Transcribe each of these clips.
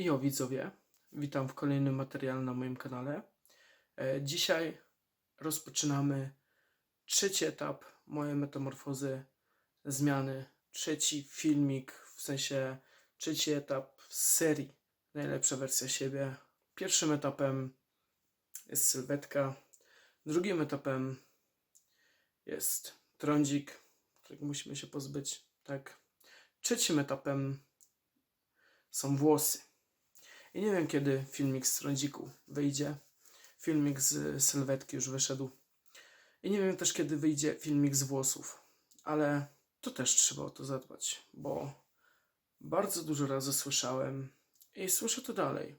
I o widzowie, witam w kolejnym materiale na moim kanale. E, Dzisiaj rozpoczynamy trzeci etap mojej metamorfozy, zmiany, trzeci filmik, w sensie trzeci etap serii Najlepsza wersja siebie. Pierwszym etapem jest sylwetka, drugim etapem jest trądzik, którego musimy się pozbyć, tak. Trzecim etapem są włosy. I nie wiem, kiedy filmik z trądziku wyjdzie. Filmik z sylwetki już wyszedł. I nie wiem też, kiedy wyjdzie filmik z włosów. Ale to też trzeba o to zadbać, bo bardzo dużo razy słyszałem i słyszę to dalej.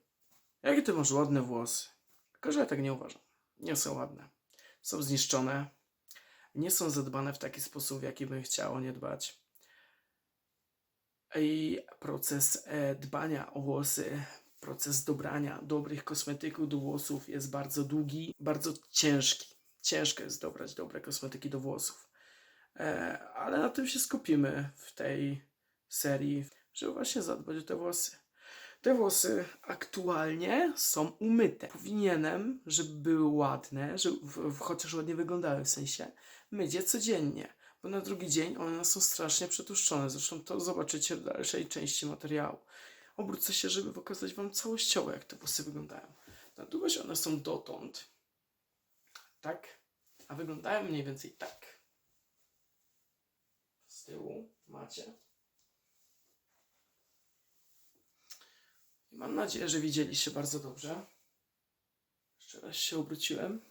Jakie ty masz ładne włosy? Tylko, że ja tak nie uważam. Nie są ładne. Są zniszczone. Nie są zadbane w taki sposób, w jaki bym chciał o nie dbać. I proces e, dbania o włosy, proces dobrania dobrych kosmetyków do włosów jest bardzo długi, bardzo ciężki. Ciężko jest dobrać dobre kosmetyki do włosów. E, ale na tym się skupimy w tej serii, żeby właśnie zadbać o te włosy. Te włosy aktualnie są umyte. Powinienem, żeby były ładne, żeby chociaż ładnie wyglądały w sensie, myć je codziennie, bo na drugi dzień one są strasznie przetłuszczone. Zresztą to zobaczycie w dalszej części materiału. Obrócę się, żeby pokazać Wam całościowo, jak te włosy wyglądają. Na długość one są dotąd, tak, a wyglądają mniej więcej tak. Z tyłu macie. I mam nadzieję, że widzieliście bardzo dobrze. Jeszcze raz się obróciłem.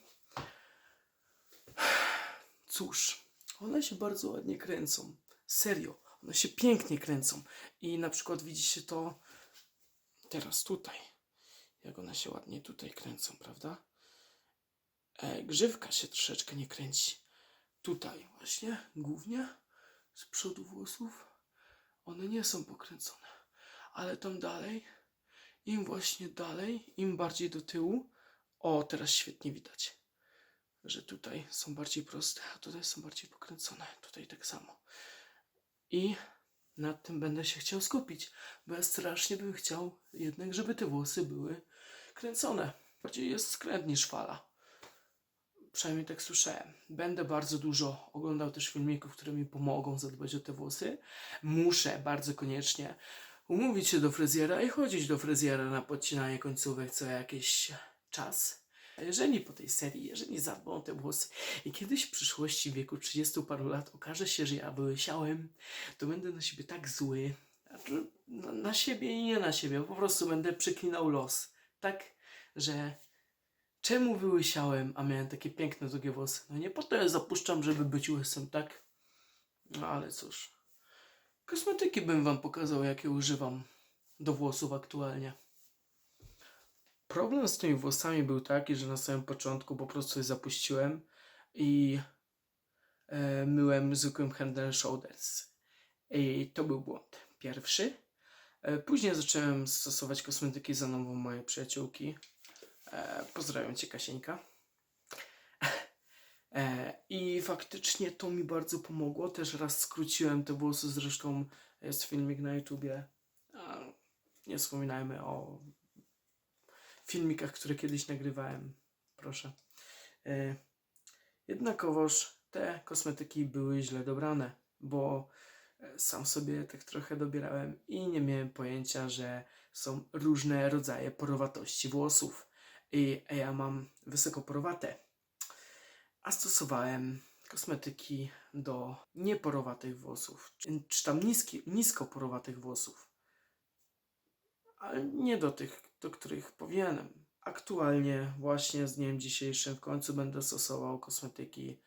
Cóż, one się bardzo ładnie kręcą. Serio, one się pięknie kręcą. I na przykład widzicie to teraz tutaj. Jak one się ładnie tutaj kręcą, prawda? E, grzywka się troszeczkę nie kręci. Tutaj właśnie, głównie z przodu włosów, one nie są pokręcone. Ale tam dalej, im właśnie dalej, im bardziej do tyłu, o, teraz świetnie widać, że tutaj są bardziej proste, a tutaj są bardziej pokręcone. Tutaj tak samo. I nad tym będę się chciał skupić, bo ja strasznie bym chciał jednak, żeby te włosy były kręcone. Bardziej jest skręt niż fala. Przynajmniej tak słyszałem. Będę bardzo dużo oglądał też filmików, które mi pomogą zadbać o te włosy. Muszę bardzo koniecznie umówić się do fryzjera i chodzić do fryzjera na podcinanie końcówek co jakiś czas. A Jeżeli po tej serii, jeżeli zadbam o te włosy i kiedyś w przyszłości w wieku 30 paru lat okaże się, że ja wyłysiałem, to będę na siebie tak zły. Na, na siebie i nie na siebie. Po prostu będę przeklinał los. Tak, że czemu wyłysiałem, a miałem takie piękne, długie włosy? No nie po to ja zapuszczam, żeby być łysym, tak? No ale cóż. Kosmetyki bym wam pokazał, jakie używam do włosów aktualnie. Problem z tymi włosami był taki, że na samym początku po prostu je zapuściłem i e, myłem zwykłym Head and Shoulders. I to był błąd. Pierwszy. E, później zacząłem stosować kosmetyki za namową mojej przyjaciółki. E, pozdrawiam cię, Kasieńka. E, I faktycznie to mi bardzo pomogło. Też raz skróciłem te włosy, zresztą jest filmik na YouTubie. A, nie wspominajmy o filmikach, które kiedyś nagrywałem. Proszę. E, jednakowoż te kosmetyki były źle dobrane, bo e, sam sobie tak trochę dobierałem i nie miałem pojęcia, że są różne rodzaje porowatości włosów. I ja mam wysokoporowate a stosowałem kosmetyki do nieporowatych włosów, czy, tam niski, niskoporowatych włosów, ale nie do tych, do których powinienem. Aktualnie, właśnie z dniem dzisiejszym, w końcu będę stosował kosmetyki,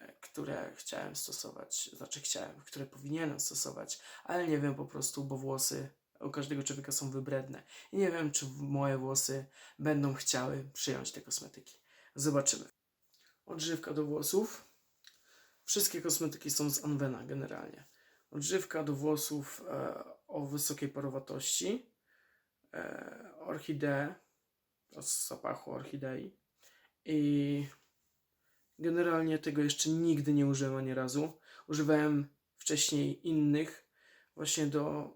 e, które chciałem stosować, znaczy chciałem, które powinienem stosować, ale nie wiem po prostu, bo włosy u każdego człowieka są wybredne i nie wiem, czy moje włosy będą chciały przyjąć te kosmetyki. Zobaczymy odżywka do włosów. Wszystkie kosmetyki są z Anvena generalnie. Odżywka do włosów e, o wysokiej parowatości. E, orchidee, z zapachu orchidei. I generalnie tego jeszcze nigdy nie użyłem ani razu. Używałem wcześniej innych właśnie do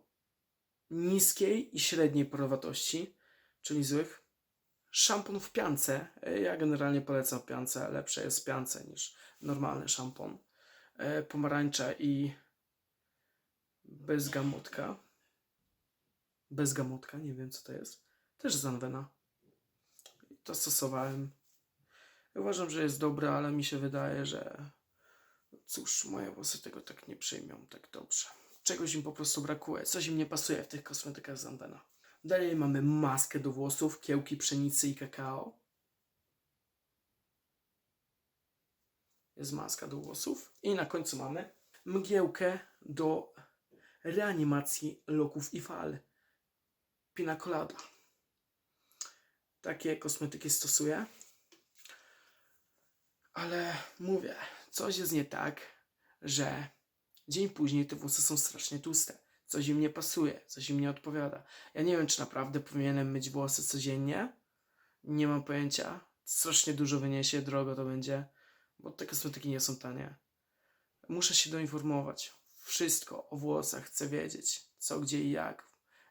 niskiej i średniej porowatości, czyli złych. Szampon w piance. Ja generalnie polecam piance. Lepsze jest w piance niż normalny szampon. E, Pomarańcza i bezgamotka. Bezgamotka, nie wiem co to jest. Też z Anwena. To stosowałem. Uważam, że jest dobre, ale mi się wydaje, że cóż, moje włosy tego tak nie przyjmą tak dobrze. Czegoś im po prostu brakuje. Coś im nie pasuje w tych kosmetykach z. Dalej mamy maskę do włosów, kiełki pszenicy i kakao. Jest maska do włosów. I na końcu mamy mgiełkę do reanimacji loków i fal. Pina colada. Takie kosmetyki stosuję. Ale mówię, coś jest nie tak, że dzień później te włosy są strasznie tłuste. Coś im nie pasuje, coś im nie odpowiada. Ja nie wiem, czy naprawdę powinienem myć włosy codziennie. Nie mam pojęcia. Strasznie dużo wyniesie, drogo to będzie, bo te kosmetyki nie są tanie. Muszę się doinformować. Wszystko o włosach chcę wiedzieć. Co, gdzie i jak.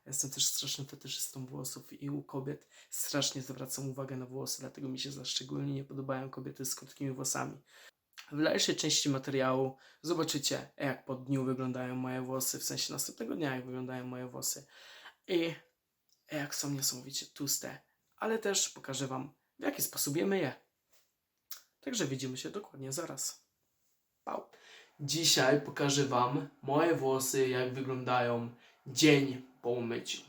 Jestem też strasznym fetyszystą włosów i u kobiet strasznie zwracam uwagę na włosy, dlatego mi się za szczególnie nie podobają kobiety z krótkimi włosami. W dalszej części materiału zobaczycie, jak po dniu wyglądają moje włosy, w sensie następnego dnia, jak wyglądają moje włosy i jak są niesamowicie tłuste, ale też pokażę Wam, w jaki sposób je myję. Także widzimy się dokładnie zaraz. Pał. Dzisiaj pokażę Wam moje włosy, jak wyglądają dzień po umyciu.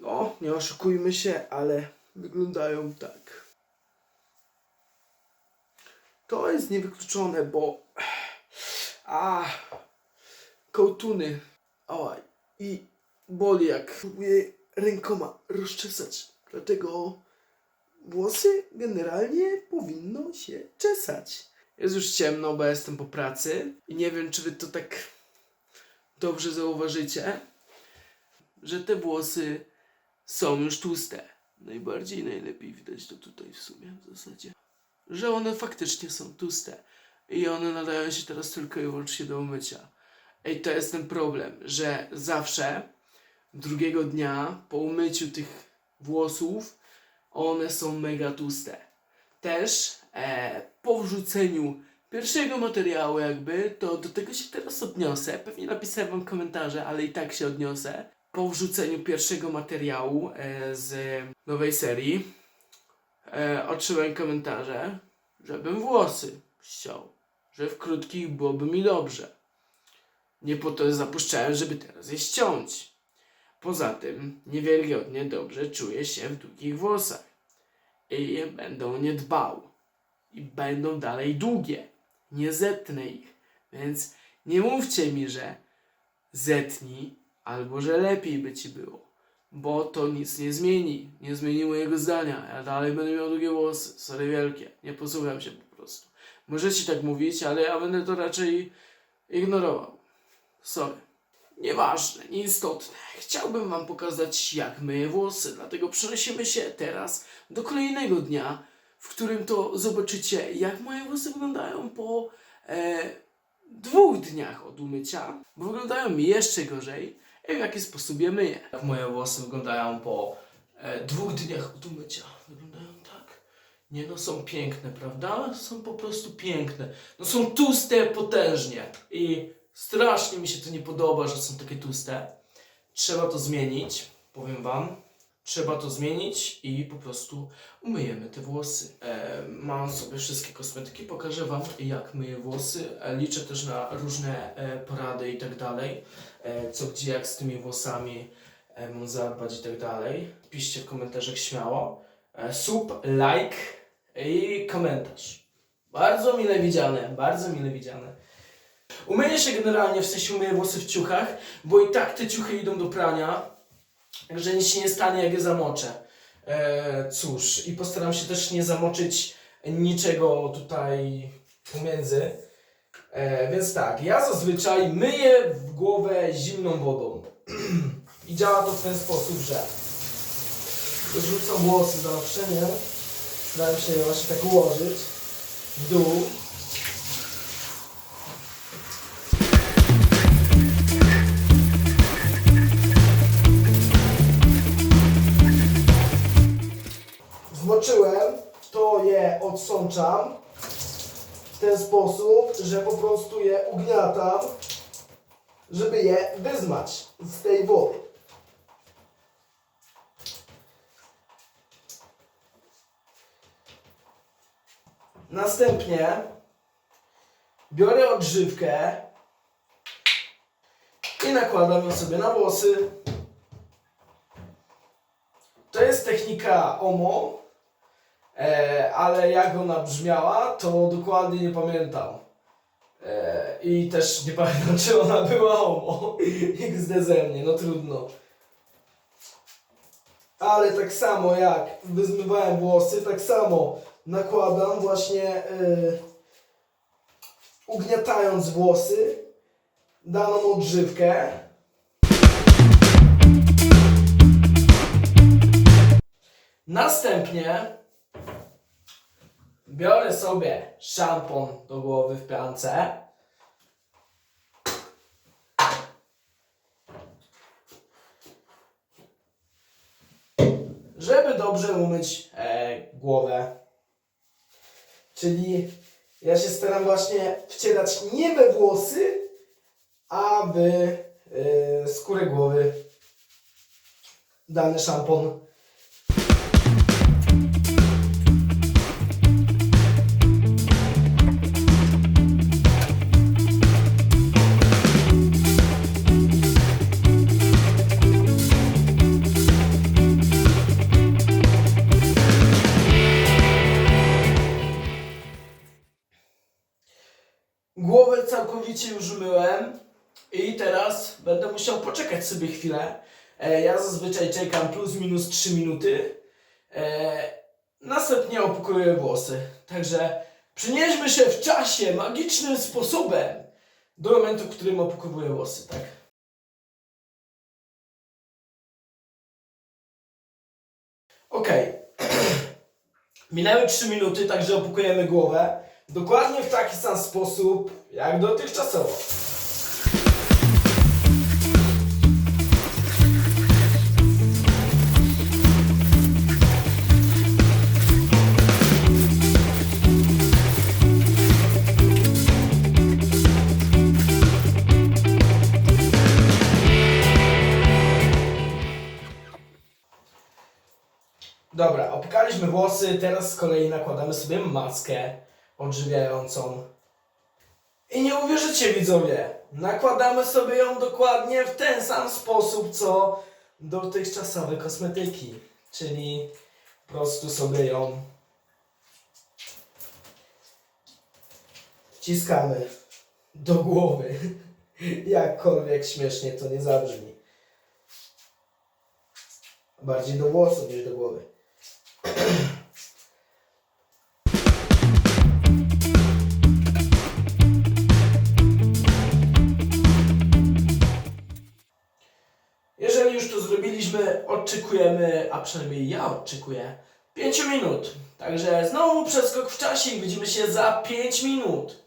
No, nie oszukujmy się, ale wyglądają tak. To jest niewykluczone, bo. A. Kołtuny. Ała. I boli, jak próbuję rękoma rozczesać. Dlatego włosy generalnie powinno się czesać. Jest już ciemno, bo jestem po pracy. I nie wiem, czy wy to tak dobrze zauważycie, że te włosy są już tłuste. Najbardziej najlepiej widać to tutaj w sumie w zasadzie że one faktycznie są tłuste i one nadają się teraz tylko i wyłącznie do umycia. I to jest ten problem, że zawsze drugiego dnia po umyciu tych włosów one są mega tłuste. Też e, po wrzuceniu pierwszego materiału jakby, to do tego się teraz odniosę. Pewnie napisałem wam komentarze, ale i tak się odniosę. Po wrzuceniu pierwszego materiału e, z nowej serii e, otrzymałem komentarze, żebym włosy ściął, że w krótkich byłoby mi dobrze. Nie po to zapuszczałem, żeby teraz je ściąć. Poza tym niewiarygodnie dobrze czuję się w długich włosach i będą nie dbał i będą dalej długie. Nie zetnę ich, więc nie mówcie mi, że zetnij albo że lepiej by ci było bo to nic nie zmieni. Nie zmieni mojego zdania. Ja dalej będę miał długie włosy, sorry wielkie. Nie posłucham się po prostu. Możecie tak mówić, ale ja będę to raczej ignorował. Sorry. Nieważne, nieistotne. Chciałbym wam pokazać, jak myję włosy, dlatego przenosimy się teraz do kolejnego dnia, w którym to zobaczycie, jak moje włosy wyglądają po e, dwóch dniach od umycia, bo wyglądają jeszcze gorzej i w jaki sposób je myję. Jak moje włosy wyglądają po e, dwóch dniach od umycia. Wyglądają tak. Nie no, są piękne, prawda? Są po prostu piękne. No są tłuste potężnie. I strasznie mi się to nie podoba, że są takie tłuste. Trzeba to zmienić, powiem wam. Trzeba to zmienić i po prostu umyjemy te włosy. E, mam sobie wszystkie kosmetyki, pokażę Wam jak myję włosy. E, liczę też na różne e, porady i tak dalej. E, co gdzie, jak z tymi włosami e, mam zadbać i tak dalej. Piszcie w komentarzach śmiało. E, sub, like i komentarz. Bardzo mile widziane, bardzo mile widziane. Umyję się generalnie, w sensie umyję włosy w ciuchach, bo i tak te ciuchy idą do prania. Także nic się nie stanie, jak je zamoczę. E, cóż, i postaram się też nie zamoczyć niczego tutaj pomiędzy. E, więc tak, ja zazwyczaj myję w głowę zimną wodą. I działa to w ten sposób, że rzucam włosy zawsze, nie? Staram się je właśnie tak ułożyć w dół. Zmoczyłem, to je odsączam ten sposób, że po prostu je ugniatam, żeby je wyzmać z tej wody. Następnie biorę odżywkę i nakładam ją sobie na włosy. To jest technika OMO, e, ale jak ona brzmiała, to dokładnie nie pamiętam. E, I też nie pamiętam, czy ona była OMO. XD ze mnie, no trudno. Ale tak samo jak wyzmywałem włosy, tak samo nakładam właśnie e, ugniatając włosy daną odżywkę. Następnie biorę sobie szampon do głowy w piance. Żeby dobrze umyć e, głowę. Czyli ja się staram właśnie wcierać nie we włosy, a w e, skórę głowy dany szampon. Będę musiał poczekać sobie chwilę. E, ja zazwyczaj czekam plus minus 3 minuty. E, następnie opukuję włosy. Także przynieśmy się w czasie magicznym sposobem do momentu, w którym opukowuję włosy, tak? Okej. Minęły 3 minuty, także opukujemy głowę. Dokładnie w taki sam sposób, jak dotychczasowo. Dobra, opukaliśmy włosy, teraz z kolei nakładamy sobie maskę odżywiającą. I nie uwierzycie widzowie, nakładamy sobie ją dokładnie w ten sam sposób, co dotychczasowe kosmetyki. Czyli po prostu sobie ją wciskamy do głowy. Jakkolwiek śmiesznie to nie zabrzmi. Bardziej do włosów niż do głowy. Jeżeli już to zrobiliśmy, odczekujemy, a przynajmniej ja odczekuję 5 minut. Także znowu przeskok w czasie i widzimy się za 5 minut.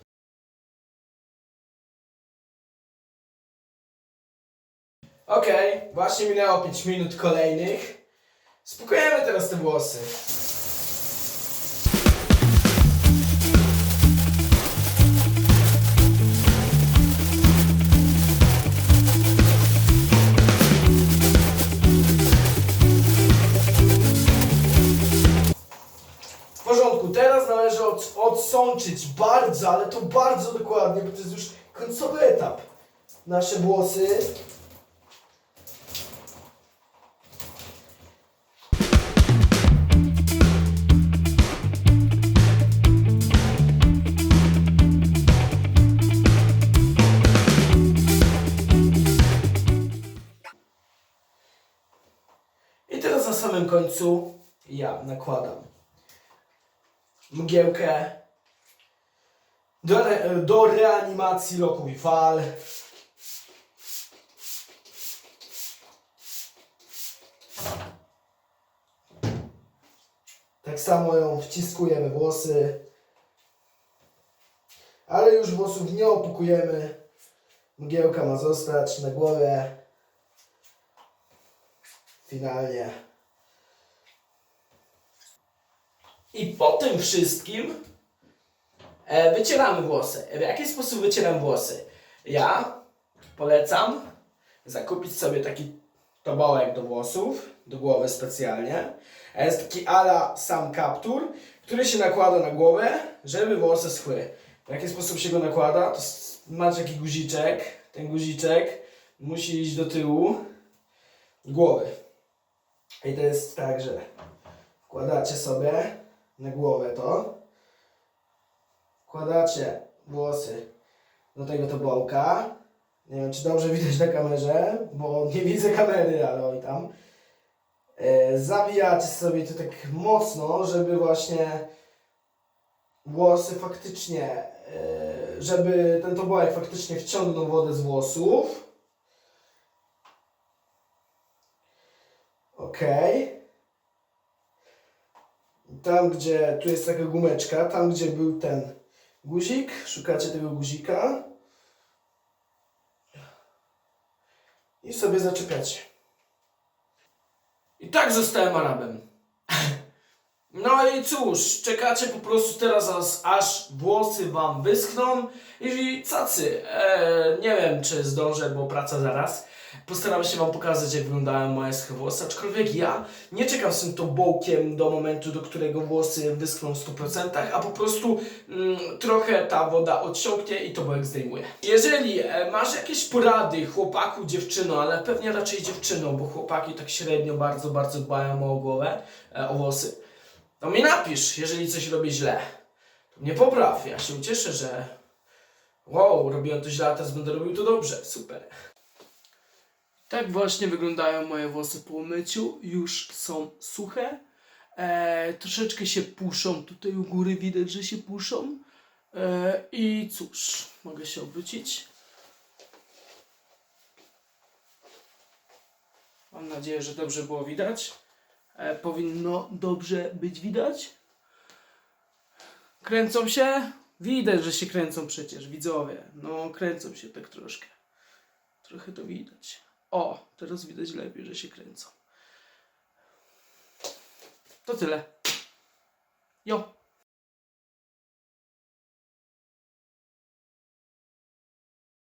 Okej, właśnie minęło 5 minut kolejnych. Spokojemy teraz te włosy. W porządku, teraz należy od, odsączyć bardzo, ale to bardzo dokładnie, bo to jest już końcowy etap. Nasze włosy. Samym końcu ja nakładam mgiełkę do, re, do reanimacji roku i fal. Tak samo ją wciskuję we włosy. Ale już włosów nie opukujemy. Mgiełka ma zostać na głowie. Finalnie. I po tym wszystkim e, wycieramy włosy. W jaki sposób wycieram włosy? Ja polecam zakupić sobie taki tobołek do włosów, do głowy specjalnie. A jest taki ala sam kaptur, który się nakłada na głowę, żeby włosy schły. W jaki sposób się go nakłada? To macie taki guziczek. Ten guziczek musi iść do tyłu głowy. I to jest tak, że wkładacie sobie na głowę to. Wkładacie włosy do tego tobołka. Nie wiem, czy dobrze widać na kamerze, bo nie widzę kamery, ale oj tam. E, zawijacie sobie to tak mocno, żeby właśnie włosy faktycznie, e, żeby ten tobołek faktycznie wciągnął wodę z włosów. Okej. Tam, gdzie tu jest taka gumeczka, tam, gdzie był ten guzik, szukacie tego guzika i sobie zaczepiacie. I tak zostałem Arabem. No i cóż, czekacie po prostu teraz, aż, włosy wam wyschną i cacy. E, nie wiem, czy zdążę, bo praca zaraz. Postaram się wam pokazać, jak wyglądają moje włosy, aczkolwiek ja nie czekam z tym tobołkiem do momentu, do którego włosy wyschną w 100%, a po prostu mm, trochę ta woda odsiąknie i tobołek zdejmuje. Jeżeli e, masz jakieś porady chłopaku, dziewczyno, ale pewnie raczej dziewczyną, bo chłopaki tak średnio bardzo, bardzo dbają o głowę, e, o włosy, to mi napisz, jeżeli coś robię źle. To mnie popraw, ja się ucieszę, że wow, robiłem to źle, a teraz będę robił to dobrze, super. Tak właśnie wyglądają moje włosy po umyciu. Już są suche. E, troszeczkę się puszą. Tutaj u góry widać, że się puszą. E, I cóż, mogę się obrócić. Mam nadzieję, że dobrze było widać. E, powinno dobrze być widać. Kręcą się? Widać, że się kręcą przecież, widzowie. No, kręcą się tak troszkę. Trochę to widać. O, teraz widać lepiej, że się kręcą. To tyle. Jo.